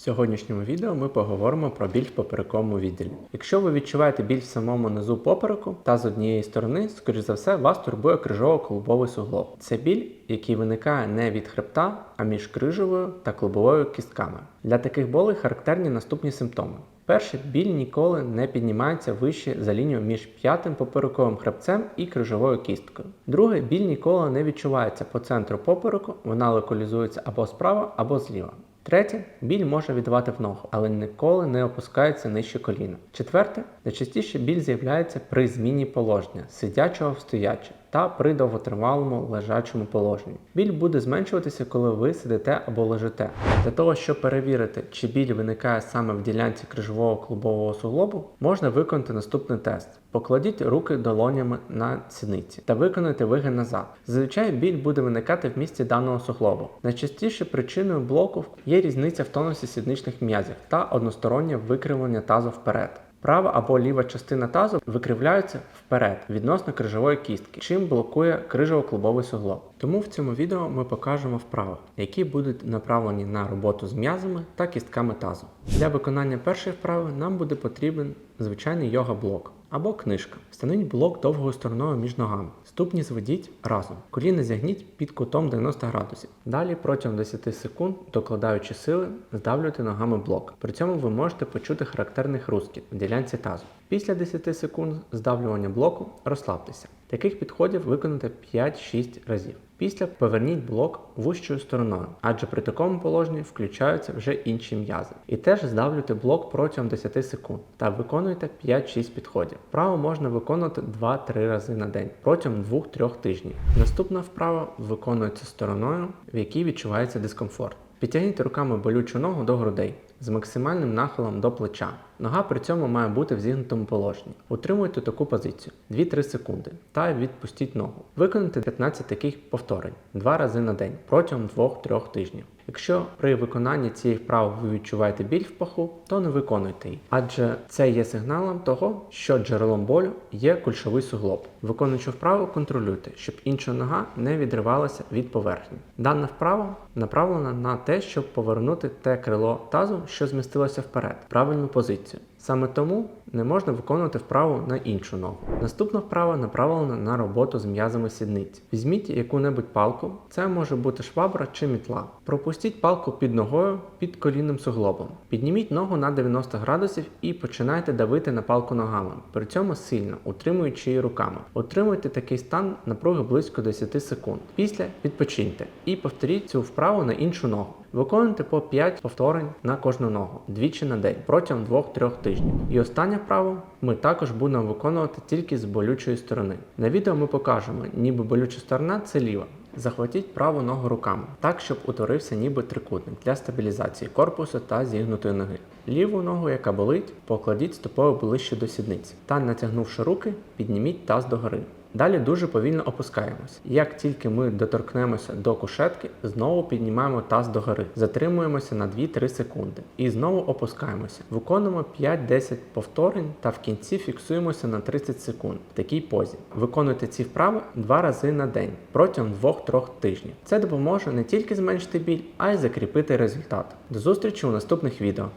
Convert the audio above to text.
В сьогоднішньому відео ми поговоримо про біль в поперековому відділі. Якщо ви відчуваєте біль в самому низу попереку та з однієї сторони, скоріш за все, вас турбує крижово-клубовий суглоб. Це біль, який виникає не від хребта, а між крижовою та клубовою кістками. Для таких болей характерні наступні симптоми. Перше, біль ніколи не піднімається вище за лінію між п'ятим поперековим хребцем і крижовою кісткою. Друге, біль ніколи не відчувається по центру попереку, вона локалізується або справа, або зліва. Третє, біль може віддавати в ногу, але ніколи не опускається нижче коліна. Четверте, найчастіше біль з'являється при зміні положення сидячого в стояче та при довготривалому лежачому положенні. Біль буде зменшуватися, коли ви сидите або лежите. Для того, щоб перевірити, чи біль виникає саме в ділянці крижового клубового суглобу, можна виконати наступний тест. Покладіть руки долонями на сідниці та виконайте вигин назад. Зазвичай біль буде виникати в місці даного суглобу. Найчастіше причиною блоку є різниця в тонусі сідничних м'язів та одностороннє викривлення тазу вперед. Права або ліва частина тазу викривляються вперед відносно крижової кістки, чим блокує крижово-клубовий суглоб. Тому в цьому відео ми покажемо вправи, які будуть направлені на роботу з м'язами та кістками тазу. Для виконання першої вправи нам буде потрібен звичайний йога-блок або книжка. Встановіть блок довгою стороною між ногами. Ступні зведіть разом. Коліна зягніть під кутом 90 градусів. Далі протягом 10 секунд, докладаючи сили, здавлюйте ногами блок. При цьому ви можете почути характерний хрускіт в ділянці тазу. Після 10 секунд здавлювання блоку розслабтеся. Таких підходів виконати 5-6 разів. Після поверніть блок вущою стороною, адже при такому положенні включаються вже інші м'язи. І теж здавлюйте блок протягом 10 секунд та виконуйте 5-6 підходів. Вправо можна виконувати 2-3 рази на день протягом 2-3 тижнів. Наступна вправа виконується стороною, в якій відчувається дискомфорт. Підтягніть руками болючу ногу до грудей з максимальним нахилом до плеча. Нога при цьому має бути в зігнутому положенні. Утримуйте таку позицію 2-3 секунди та відпустіть ногу. Виконайте 15 таких повторень 2 рази на день протягом 2-3 тижнів. Якщо при виконанні цієї вправи ви відчуваєте біль в паху, то не виконуйте її, адже це є сигналом того, що джерелом болю є кульшовий суглоб. Виконуючи вправу, контролюйте, щоб інша нога не відривалася від поверхні. Дана вправа направлена на те, щоб повернути те крило тазу, що змістилося вперед, в правильну позицію. Саме тому не можна виконувати вправу на іншу ногу. Наступна вправа направлена на роботу з м'язами сідниць. Візьміть яку-небудь палку, це може бути швабра чи мітла. Пропустіть палку під ногою під колінним суглобом. Підніміть ногу на 90 градусів і починайте давити на палку ногами, при цьому сильно, утримуючи її руками. Утримуйте такий стан напруги близько 10 секунд. Після відпочиньте і повторіть цю вправу на іншу ногу. Виконуйте по 5 повторень на кожну ногу двічі на день протягом 2-3 тижнів. І останнє вправо ми також будемо виконувати тільки з болючої сторони. На відео ми покажемо, ніби болюча сторона це ліва. Захватіть праву ногу руками, так щоб утворився ніби трикутник для стабілізації корпусу та зігнутої ноги. Ліву ногу, яка болить, покладіть стопою ближче до сідниці та, натягнувши руки, підніміть таз догори. Далі дуже повільно опускаємось. Як тільки ми доторкнемося до кушетки, знову піднімаємо таз догори, затримуємося на 2-3 секунди і знову опускаємося. Виконуємо 5-10 повторень та в кінці фіксуємося на 30 секунд в такій позі. Виконуйте ці вправи 2 рази на день протягом 2-3 тижнів. Це допоможе не тільки зменшити біль, а й закріпити результат. До зустрічі у наступних відео.